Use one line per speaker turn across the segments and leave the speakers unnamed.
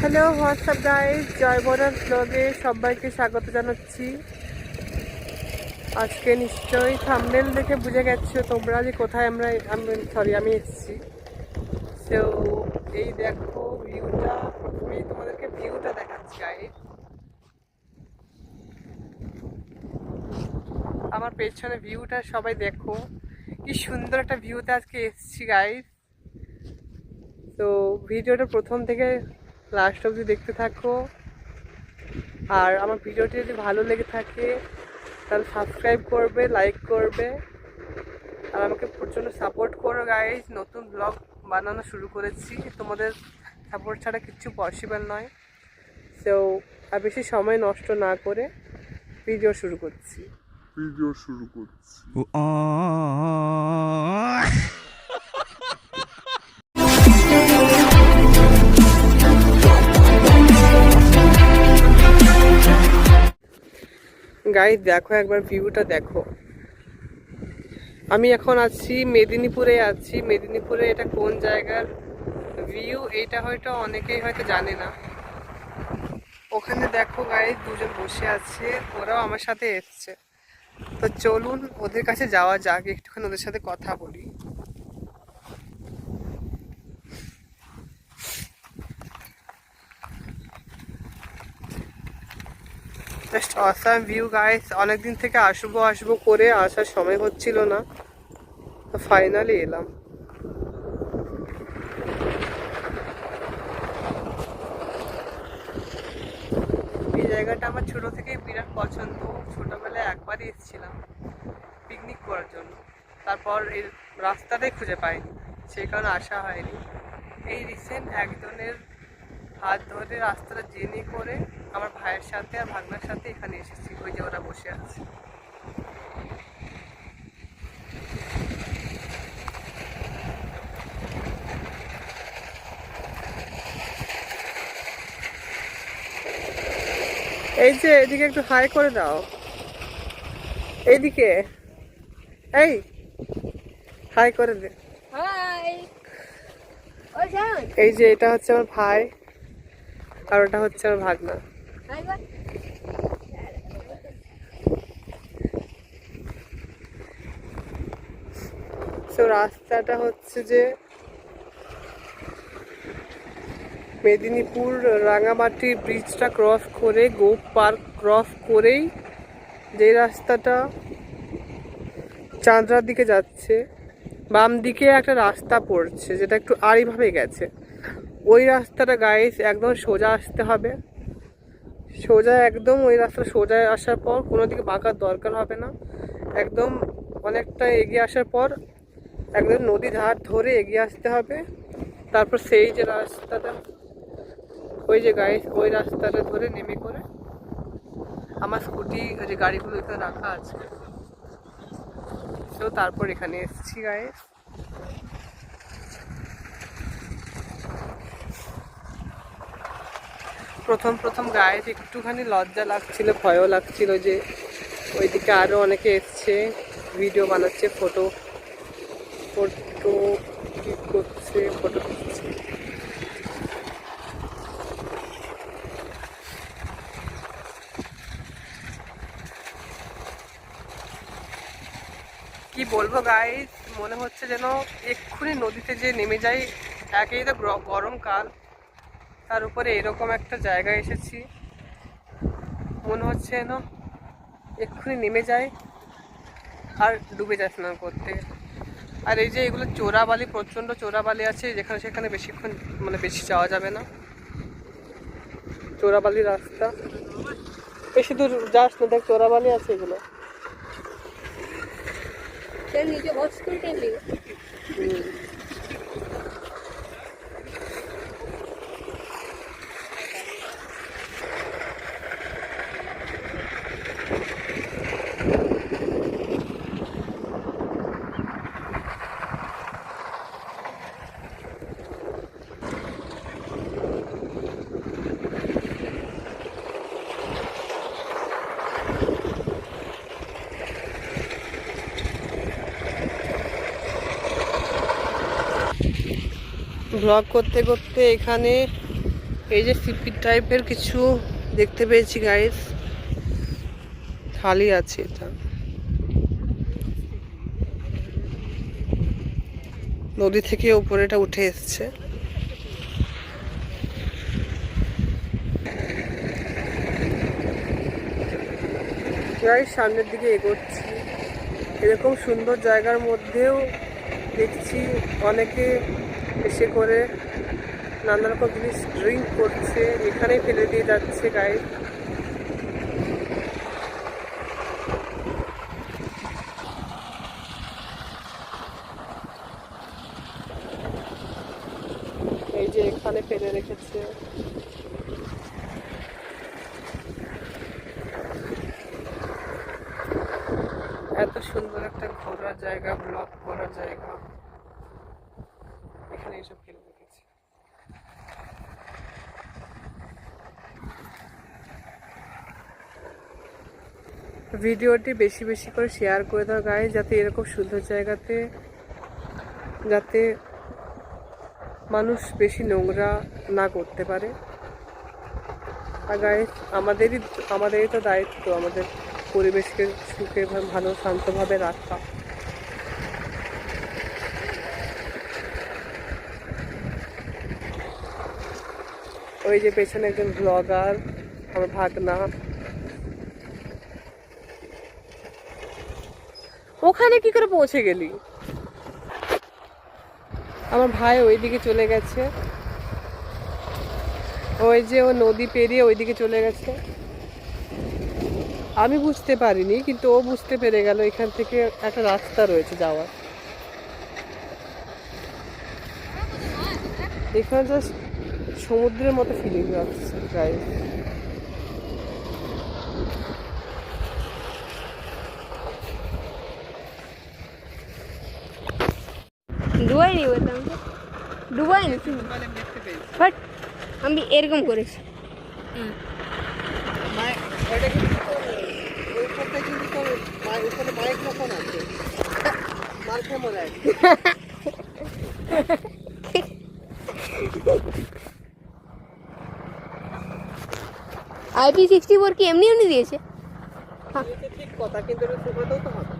Hello WhatsApp guys Joy বরার ব্লগে সবাইকে স্বাগত জানাচ্ছি। আজকে নিশ্চয়ই থাম্বনেল দেখে বুঝে গেছো তোমরা যে কোথায় আমরা, আমি সরি আমি এসেছি। তো এই দেখো ভিউটা আমি তোমাদেরকে ভিউটা দেখাচ্ছি গাইজ আমার পেছনে ভিউটা সবাই দেখো। কি সুন্দর একটা ভিউতে আজকে এসেছি গাইজ তো ভিডিওটা প্রথম থেকে লাস্ট অবধি দেখতে থাকো আর আমার ভিডিওটি যদি ভালো লেগে থাকে তাহলে সাবস্ক্রাইব করবে লাইক করবে আর আমাকে প্রচণ্ড সাপোর্ট করো গাইজ নতুন ব্লগ বানানো শুরু করেছি তোমাদের সাপোর্ট ছাড়া কিচ্ছু পসিবল নয় তো আর বেশি সময় নষ্ট না করে ভিডিও শুরু করছি
ভিডিও শুরু করছি
গাইজ দেখো একবার ভিউটা দেখো। আমি এখন আছি মেদিনীপুরে আছি মেদিনীপুরে এটা কোন জায়গার ভিউ এইটা হয়তো অনেকেই হয়তো জানে না। ওখানে দেখো গাইজ দুজন বসে আছে, ওরাও আমার সাথে এসছে। তো চলুন ওদের কাছে যাওয়া যাক, একটুখানি ওদের সাথে কথা বলি। জাস্ট অসাম ভিউ গাইস অনেকদিন থেকে আসব আসব করে আসার সময় হচ্ছিল না। ফাইনালি এলাম। এই জায়গাটা আমার ছোট থেকে বিরাট পছন্দ। ছোটবেলায় একবারই এসেছিলাম পিকনিক করার জন্য। তারপর এই রাস্তাটাই খুঁজে পাইনি। সেই কারণে আসা হয়নি। এই রিসেন্ট একজনের হাত ধরে রাস্তাটা জেনে করে আমার ভাইয়ের সাথে আর ভাগনার সাথে এখানে এসেছি ওই যে ওরা বসে আছে। এই যে এদিকে একটু হাই করে দাও এইদিকে। এই হাই করে দে। এই যে এটা হচ্ছে আমার ভাই আর ওটা হচ্ছে আমার ভাগনা। তো রাস্তাটা হচ্ছে যে মেদিনীপুর রাঙামাটি ব্রিজটা ক্রস করে, গোপ পার্ক ক্রস করেই যে রাস্তাটা চাঁদরার দিকে যাচ্ছে, বাম দিকে একটা রাস্তা পড়ছে যেটা একটু আড়িভাবে গেছে। ওই রাস্তাটা গাইস একদম সোজা আসতে হবে। সোজা একদম ওই রাস্তা সোজা আসার পর কোনো দিকে বাঁকার দরকার হবে না। একদম অনেকটা এগিয়ে আসার পর একদম নদী ধার ধরে এগিয়ে আসতে হবে। তারপর সেই যে রাস্তাটা, ওই যে গাড়ি ওই রাস্তাটা ধরে নেমে করে আমার স্কুটি যে গাড়িগুলো এখানে রাখা আছে। তো তারপর এখানে এসেছি গায়ে প্রথম প্রথম গায়ে একটুখানি লজ্জা লাগছিল, ভয়ও লাগছিল যে ওইদিকে আরও অনেকে এসছে ভিডিও বানাচ্ছে ফটো ফটো ক্লিক করছে ফটো কি বলব গাইস মনে হচ্ছে যেন এক্ষুনি নদীতে যে নেমে যাই, একেই তো গরমকাল তার উপরে এরকম একটা জায়গায় এসেছি। মনে হচ্ছে যেন এক্ষুনি নেমে যায় আর ডুবে যায় স্নান করতে। আর এই যে এগুলো চোরা চোরাবালি প্রচণ্ড চোরাবালি আছে যেখানে সেখানে বেশিক্ষণ মানে বেশি যাওয়া যাবে না। চোরা বালি রাস্তা। বেশি দূর যাস না দেখ চোরা বালি আছে এগুলো।
চল
ব্লগ করতে করতে এখানে এই যে সিপি টাইপের কিছু দেখতে পেয়েছি গাইস খালি আছে এটা। নদী থেকে উপরে এটা উঠে এসছে। সামনের দিকে এগোচ্ছি। এরকম সুন্দর জায়গার মধ্যেও দেখছি অনেকে এসে করে নানা রকম জিনিস ড্রিঙ্ক করছে, এখানেই ফেলে দিয়ে যাচ্ছে গায়ে এই যে এখানে ফেলে রেখেছে। এত সুন্দর একটা ঘোরার জায়গা ব্লক করার জায়গা এখানে এসব ফেলে রেখেছে ভিডিওটি বেশি বেশি করে শেয়ার করে দাও গায়ে যাতে এরকম সুন্দর জায়গাতে, যাতে মানুষ বেশি নোংরা না করতে পারে। আর গায়ে আমাদেরই আমাদেরই তো দায়িত্ব, আমাদের পরিবেশকে সুখে, ভালো, শান্তভাবে রাখা। ওই যে পেছনে একজন ব্লগার আমার ভাগনা। ওখানে কি করে পৌঁছে গেলি? আমার ভাই ওইদিকে চলে গেছে। ওই যে ও নদী পেরিয়ে ওইদিকে চলে গেছে। আমি বুঝতে পারিনি, কিন্তু ও বুঝতে পেরে গেল এখান থেকে একটা রাস্তা রয়েছে যাওয়ার। এখানে জাস্ট সমুদ্রের মতো ফিলিং আসছে প্রায়
ডুবাই নি বলতাম ডুবাই নি
দেখতে পেয়েছি
বাট আমি এরকম করেছি
ওইটা কিন্তু তোর ওইখানটা কিন্তু তোর মা- ওখানে মাইক্রোফোন আছে। মার খেয়ে মনে হয়
আইপি সিক্সটি ফোর কি এমনি এমনি দিয়েছে?
ঠিক কথা কিন্তু তো হবে।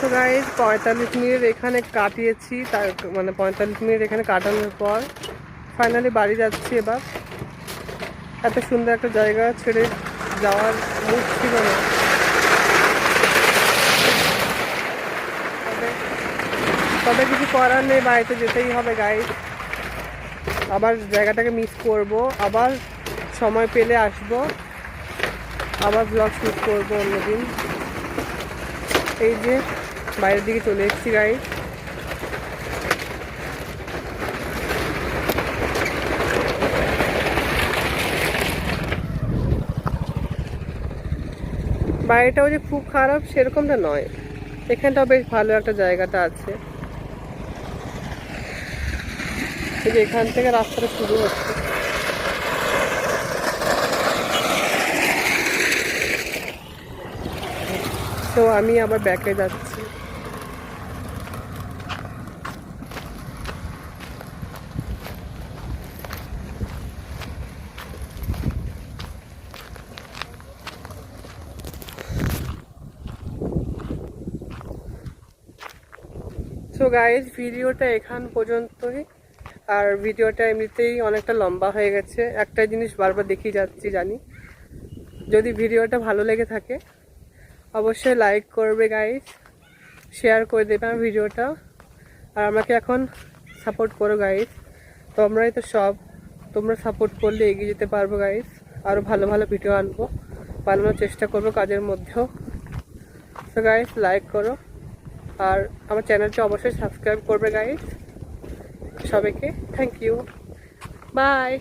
তো গাইজ পঁয়তাল্লিশ মিনিট এখানে কাটিয়েছি, তার মানে পঁয়তাল্লিশ মিনিট এখানে কাটানোর পর ফাইনালি বাড়ি যাচ্ছি এবার। এত সুন্দর একটা জায়গা ছেড়ে যাওয়ার মুখ ছিল না। তবে কিছু করার নেই, বাড়িতে যেতেই হবে গাইজ আবার জায়গাটাকে মিস করব, আবার সময় পেলে আসব, আবার ব্লগ শ্যুট করব অন্যদিন। এই যে বাইরের দিকে চলে এসেছি গাড়ি বাড়িটাও যে খুব খারাপ সেরকমটা নয়। এখানটাও বেশ ভালো একটা জায়গাটা আছে। এখান থেকে রাস্তাটা শুরু হচ্ছে। তো আমি আবার ব্যাকে যাচ্ছি। সো গাইজ ভিডিওটা এখান পর্যন্তই। আর ভিডিওটা এমনিতেই অনেকটা লম্বা হয়ে গেছে। একটা জিনিস বারবার দেখিয়ে যাচ্ছি, জানি। যদি ভিডিওটা ভালো লেগে থাকে অবশ্যই লাইক করবে গাইজ শেয়ার করে দেবে আমার ভিডিওটা। আর আমাকে এখন সাপোর্ট করো গাইস তোমরাই তো সব। তোমরা সাপোর্ট করলে এগিয়ে যেতে পারব গাইস আরও ভালো ভালো ভিডিও আনব। বানানোর চেষ্টা করব কাজের মধ্যেও। তো গাইস লাইক করো। আর আমার চ্যানেলটা অবশ্যই সাবস্ক্রাইব করবে গাইস সবাইকে থ্যাংক ইউ বাই